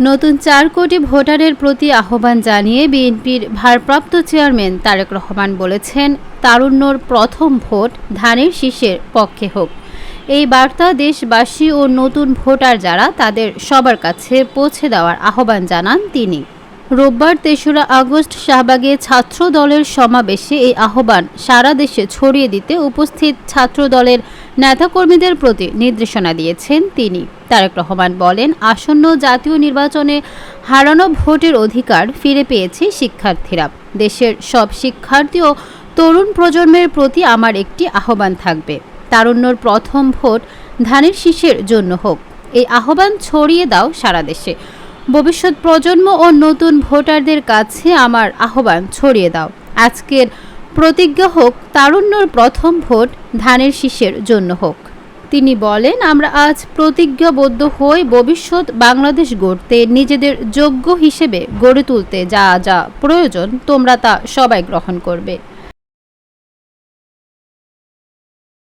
নতুন চার কোটি ভোটারের প্রতি আহ্বান জানিয়ে বিএনপির ভারপ্রাপ্ত চেয়ারম্যান তারেক রহমান বলেছেন, তারুণ্যর প্রথম ভোট ধানের শীষের পক্ষে হোক। এই বার্তা দেশবাসী ও নতুন ভোটার যারা, তাদের সবার কাছে পৌঁছে দেওয়ার আহ্বান জানান তিনি। রোববার তেসরা আগস্ট শাহবাগে ছাত্র দলের সমাবেশে এই আহ্বান সারা দেশে ছড়িয়ে দিতে উপস্থিত ছাত্র দলের নেতাকর্মীদের প্রতি নির্দেশনা দিয়েছেন তিনি। তারেক রহমান বলেন, আসন্ন জাতীয় নির্বাচনে হারানো ভোটের অধিকার ফিরে পেয়েছে শিক্ষার্থীরা। দেশের সব শিক্ষার্থী ও তরুণ প্রজন্মের প্রতি আমার একটি আহ্বান থাকবে। তারুণ্যর প্রথম ভোট ধানের শীষের জন্য হোক। এই আহ্বান ছড়িয়ে দাও সারা দেশে। ভবিষ্যৎ প্রজন্ম ও নতুন ভোটারদের কাছে আমার আহ্বান ছড়িয়ে দাও। আজকের প্রতিজ্ঞা হোক, তারুণ্যর প্রথম ভোট ধানের শীষের জন্য হোক। তিনি বলেন, আমরা আজ প্রতিজ্ঞাবদ্ধ হই ভবিষ্যৎ বাংলাদেশ গড়তে, নিজেদের যোগ্য হিসেবে গড়ে তুলতে যা যা প্রয়োজন, তোমরা তা সবাই গ্রহণ করবে।